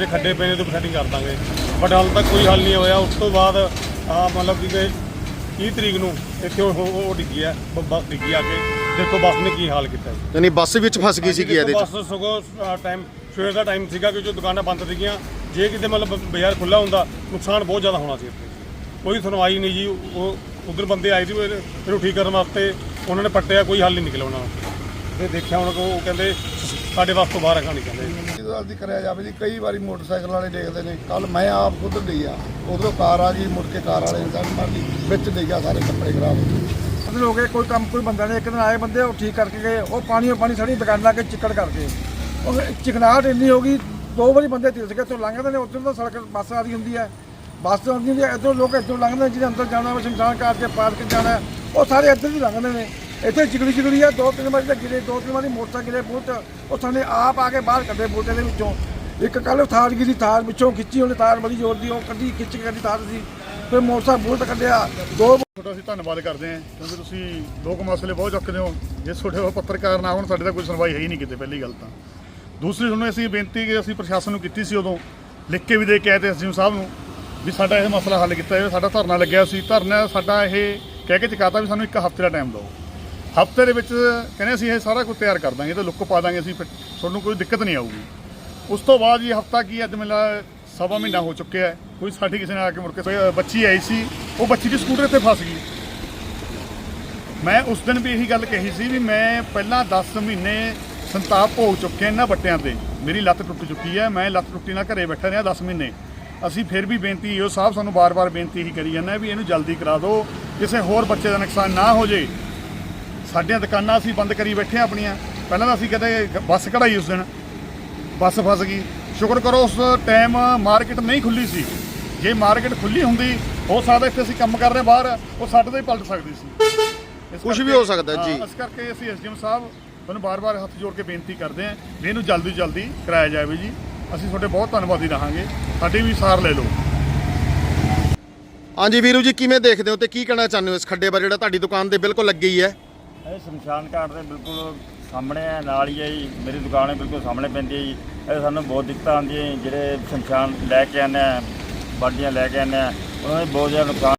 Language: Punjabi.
ਜਿਹੜੇ ਖੱਡੇ ਪਏ ਨੇ ਤੇ ਸੈਟਿੰਗ ਕਰ ਦਾਂਗੇ। ਬਟ ਹਾਲ ਤੱਕ ਕੋਈ ਹੱਲ ਨਹੀਂ ਹੋਇਆ। ਉਸ ਤੋਂ ਬਾਅਦ ਆ ਮਤਲਬ ਕਿ 30 ਤਰੀਕ ਨੂੰ ਇੱਥੇ ਉਹ ਉਹ- ਡਿੱਗੀ ਬ- ਬੱਸ ਡਿੱਗੀ ਆ ਕੇ ਦੇਖੋ ਬੱਸ ਨੇ ਕੀ ਹਾਲ ਕੀਤਾ ਯਾਨੀ ਬੱਸ ਵਿੱਚ ਫਸ ਗਈ ਸੀਗੀ ਇਹਦੇ ਚ। ਬੱਸ ਸਗੋਂ ਟਾਈਮ ਸਵੇਰ ਦਾ ਟਾਈਮ ਸੀਗਾ ਕਿ ਜੋ ਦੁਕਾਨਾਂ ਬੰਦ ਸੀਗੀਆਂ। ਜੇ ਕਿਤੇ ਮਤਲਬ ਬਾਜ਼ਾਰ ਖੁੱਲਾ ਹੁੰਦਾ ਨੁਕਸਾਨ ਬਹੁਤ ਜ਼ਿਆਦਾ ਹੋਣਾ ਸੀ ਇੱਥੇ। ਕੋਈ ਸੁਣਵਾਈ ਨਹੀਂ ਜੀ। ਉਹ ਉਧਰ ਬੰਦੇ ਆਏ ਸੀ ਇਹਨੂੰ ਠੀਕ ਕਰਨ ਵਾਸਤੇ ਉਹਨਾਂ ਨੇ ਪੱਟਿਆ ਕੋਈ ਹੱਲ ਨਹੀਂ ਨਿਕਲਿਆ ਉਹਨਾਂ ਦਾ ਤੇ ਦੇਖਿਆ ਉਹਨਾਂ ਕੋਲ ਉਹ ਕਹਿੰਦੇ ਸਾਡੇ ਵਾਸਤੇ ਬਾਹਰ ਰੱਖਣਾ ਨਹੀਂ ਕਹਿੰਦੇ ਜਲਦੀ ਕਰਿਆ ਜਾਵੇ ਜੀ ਕਈ ਵਾਰੀ ਮੋਟਰਸਾਈਕਲ ਵਾਲੇ ਦੇਖਦੇ ਨੇ ਕੱਲ ਮੈਂ ਆਪ ਖੁਦ ਡਈ ਆ ਉਧਰੋਂ ਕਾਰ ਆ ਗਈ ਮੁੜ ਕੇ ਕਾਰ ਵਾਲੇ ਨੇ ਮਾਰ ਲਈ ਵਿੱਚ ਡਿੱਗਿਆ ਸਾਰੇ ਕੱਪੜੇ ਖਰਾਬ ਹੋ ਗਏ। ਅੰਦਰ ਹੋ ਗਏ ਕੋਈ ਕੰਮ ਕੋਈ ਬੰਦਾ ਨਹੀਂ ਇੱਕ ਦਿਨ ਆਏ ਬੰਦੇ ਉਹ ਠੀਕ ਕਰਕੇ ਗਏ ਉਹ ਪਾਣੀ ਉਹ ਪਾਣੀ ਸਾਡੀ ਦੁਕਾਨ ਲਾ ਕੇ ਚਿੱਕੜ ਕਰਕੇ ਉਹ ਚਿਕਨਾਹਟ ਇੰਨੀ ਹੋ ਗਈ ਦੋ ਵਾਰੀ ਬੰਦੇ ਤਿਲਸ ਗਏ ਤੋਂ ਲੰਘਦੇ ਨੇ ਉੱਧਰ ਤੋਂ ਸੜਕ ਬੱਸ ਆ ਰਹੀ ਹੁੰਦੀ ਹੈ। ਬੱਸ ਆਉਂਦੀ ਹੁੰਦੀ ਹੈ ਇੱਧਰੋਂ ਲੋਕ ਇੱਧਰੋਂ ਲੰਘਦੇ ਨੇ ਜਿਹਦੇ ਅੰਦਰ ਜਾਣਾ ਹੋਵੇ ਸ਼ਮਸ਼ਾਨ ਘਾਟ ਕੇ ਪਾਰਕ ਜਾਣਾ ਉਹ ਸਾਰੇ ਇੱਧਰ ਹੀ ਲੰਘਦੇ ਨੇ। ਇੱਥੇ ਚਿਕੜੀ ਚਿਕੜੀ ਆ, ਦੋ ਤਿੰਨ ਵਾਰੀ ਤਾਂ ਗਿਰੇ, ਦੋ ਤਿੰਨ ਵਾਰੀ ਮੋਟਰਸਾਈਕਲ ਗਿਰੇ ਬਹੁਤ ਉਹ ਸਾਨੇ ਆਪ ਆ ਕੇ ਬਾਹਰ ਕੱਢੇ ਬੁਲਟ ਦੇ ਵਿੱਚੋਂ। ਇੱਕ ਕੱਲ ਥਾਰ ਗਿਰੀ, ਥਾਰ ਵਿੱਚੋਂ ਖਿੱਚੀ, ਉਹਨੇ ਤਾਰ ਬੜੀ ਜ਼ੋਰ ਦੀ, ਉਹ ਕੱਢੀ, ਖਿੱਚ ਕੇ ਕੱਢੀ ਤਾਰ ਸੀ ਫਿਰ ਮੋਟਰਸਾਈਕਲ ਬਹੁਤ ਕੱਢਿਆ, ਦੋ ਤੁਹਾਡਾ ਅਸੀਂ ਧੰਨਵਾਦ ਕਰਦੇ ਹਾਂ, ਕਿਉਂਕਿ ਤੁਸੀਂ ਲੋਕ ਮਸਲੇ ਬਹੁਤ ਚੱਕਦੇ ਹੋ। ਜੇ ਤੁਹਾਡੇ ਕੋਲ ਪੱਤਰਕਾਰ ਨਾ ਹੋਣ, ਸਾਡੇ ਤਾਂ ਕੋਈ ਸੁਣਵਾਈ ਹੈ ਹੀ ਨਹੀਂ ਕਿਤੇ, ਪਹਿਲੀ ਗੱਲ ਤਾਂ। ਦੂਸਰੀ, ਤੁਹਾਨੂੰ ਅਸੀਂ ਬੇਨਤੀ ਕਿ ਅਸੀਂ ਪ੍ਰਸ਼ਾਸਨ ਨੂੰ ਕੀਤੀ ਸੀ ਉਦੋਂ, ਲਿਖ ਕੇ ਵੀ ਦੇ ਕੇ ਆਏ ਤੇ ਐਸਡੀਐਮ ਸਾਹਿਬ ਨੂੰ, ਵੀ ਸਾਡਾ ਇਹ ਮਸਲਾ ਹੱਲ ਕੀਤਾ ਜਾਵੇ, ਸਾਡਾ ਧਰਨਾ ਲੱਗਿਆ ਸੀ। ਧਰਨਾ ਸਾਡਾ ਇਹ ਕਹਿ ਕੇ ਚੁਕਾਤਾ ਵੀ ਸਾਨੂੰ ਇੱਕ ਹਫ਼ਤੇ ਦਾ ਟਾਈਮ ਦਿਓ। ਹਫ਼ਤੇ ਦੇ ਵਿੱਚ ਕਹਿੰਦੇ ਅਸੀਂ ਇਹ ਸਾਰਾ ਕੁਝ ਤਿਆਰ ਕਰ ਦਾਂਗੇ ਤੇ ਲੁੱਕ ਪਾ ਦਾਂਗੇ ਅਸੀਂ, ਫਿਰ ਤੁਹਾਨੂੰ ਕੋਈ ਦਿੱਕਤ ਨਹੀਂ ਆਊਗੀ। ਉਸ ਤੋਂ ਬਾਅਦ ਜੀ ਹਫ਼ਤਾ ਕੀ ਅੱਜ ਮਿਲਾ ਸਵਾ ਮਹੀਨਾ ਹੋ ਚੁੱਕਿਆ ਹੈ, ਕੋਈ ਸਾਡੀ ਕਿਸੇ ਨੇ ਆ ਕੇ ਮੁੜ ਕੇ ਬੱਚੀ ਆਈ ਸੀ, ਉਹ ਬੱਚੀ ਦੀ ਸਕੂਟਰ ਇੱਥੇ ਫਸ ਗਈ। ਮੈਂ ਉਸ ਦਿਨ ਵੀ ਇਹੀ ਗੱਲ ਕਹੀ ਸੀ ਵੀ ਮੈਂ ਪਹਿਲਾਂ 10 ਮਹੀਨੇ ਸੰਤਾਪ ਭੋਗ ਚੁੱਕਿਆ ਇਹਨਾਂ ਬੱਟਿਆਂ ਤੇ। ਮੇਰੀ ਲੱਤ ਟੁੱਟ ਚੁੱਕੀ ਹੈ, ਮੈਂ ਲੱਤ ਟੁੱਟੀ ਨਾਲ ਘਰੇ ਬੈਠਾ ਰਿਹਾ 10 ਮਹੀਨੇ। ਅਸੀਂ ਫਿਰ ਵੀ ਬੇਨਤੀ ਇਹੋ, ਸਾਹਿਬ ਸਾਨੂੰ ਬਾਰ-ਬਾਰ ਬੇਨਤੀ ਹੀ ਕਰੀ ਜਾਂਦਾ ਵੀ ਇਹਨੂੰ ਜਲਦੀ ਕਰਾ ਦਿਓ, ਕਿਸੇ ਹੋਰ ਬੱਚੇ ਦਾ ਨੁਕਸਾਨ ਨਾ ਹੋ ਜੇ। ਸਾਡੀਆਂ ਦੁਕਾਨਾਂ ਅਸੀਂ ਬੰਦ ਕਰੀ ਬੈਠੇ ਹਾਂ ਆਪਣੀਆਂ। ਪਹਿਲਾਂ ਤਾਂ ਅਸੀਂ ਕਦੇ ਬੱਸ ਕਢਾਈ ਉਸ ਦਿਨ। ਬੱਸ ਫਸ ਗਈ। ਸ਼ੁਕਰ ਕਰੋ ਉਸ ਟਾਈਮ ਮਾਰਕੀਟ ਨਹੀਂ ਖੁੱਲੀ ਸੀ। ਜੇ ਮਾਰਕੀਟ ਖੁੱਲੀ ਹੁੰਦੀ ਹੋ ਸਕਦਾ ਇੱਥੇ ਅਸੀਂ ਕੰਮ ਕਰ ਰਹੇ ਬਾਹਰ ਉਹ ਸਾਡੇ ਤੇ ਹੀ ਪਲਟ ਸਕਦੀ ਸੀ। ਕੁਛ ਵੀ ਹੋ ਸਕਦਾ ਜੀ। ਇਸ ਕਰਕੇ ਅਸੀਂ ਐਸਡੀਐਮ ਸਾਹਿਬ ਤੁਹਾਨੂੰ ਬਾਰ-ਬਾਰ ਹੱਥ ਜੋੜ ਕੇ ਬੇਨਤੀ ਕਰਦੇ ਹਾਂ ਵੀ ਇਹਨੂੰ ਜਲਦੀ ਜਲਦੀ ਕਰਾਇਆ ਜਾਵੇ ਜੀ। ਅਸੀਂ ਤੁਹਾਡੇ ਬਹੁਤ ਧੰਨਵਾਦੀ ਰਹਾਂਗੇ। ਸਾਡੀ ਵੀ ਸਾਰ ਲੈ ਲਓ। ਹਾਂਜੀ ਵੀਰੂ ਜੀ ਕਿਵੇਂ ਦੇਖਦੇ ਹੋ ਤੇ ਕੀ ਕਹਿਣਾ ਚਾਹੁੰਦੇ ਹੋ ਇਸ ਖੱਡੇ ਬਾਰੇ? ਜਿਹੜਾ ਤੁਹਾਡੀ ਦੁਕਾਨ ਦੇ ਬਿਲਕੁਲ ਲੱਗੀ ਹੀ ਹੈ। ਇਹ ਸ਼ਮਸ਼ਾਨ ਘਾਟ ਦੇ ਬਿਲਕੁਲ ਸਾਹਮਣੇ ਹੈ, ਨਾਲ ਹੀ ਹੈ ਜੀ, ਮੇਰੀ ਦੁਕਾਨ ਹੈ ਬਿਲਕੁਲ ਸਾਹਮਣੇ ਪੈਂਦੀ ਹੈ ਜੀ। ਇਹ ਸਾਨੂੰ ਬਹੁਤ ਦਿੱਕਤਾਂ ਆਉਂਦੀਆਂ ਜੀ, ਜਿਹੜੇ ਸ਼ਮਸ਼ਾਨ ਲੈ ਕੇ ਆਉਂਦੇ ਆ, ਬਾਡੀਆਂ ਲੈ ਕੇ ਆਉਂਦੇ ਆ, ਉਹਨਾਂ ਦੇ ਬਹੁਤ ਜ਼ਿਆਦਾ ਨੁਕਸਾਨ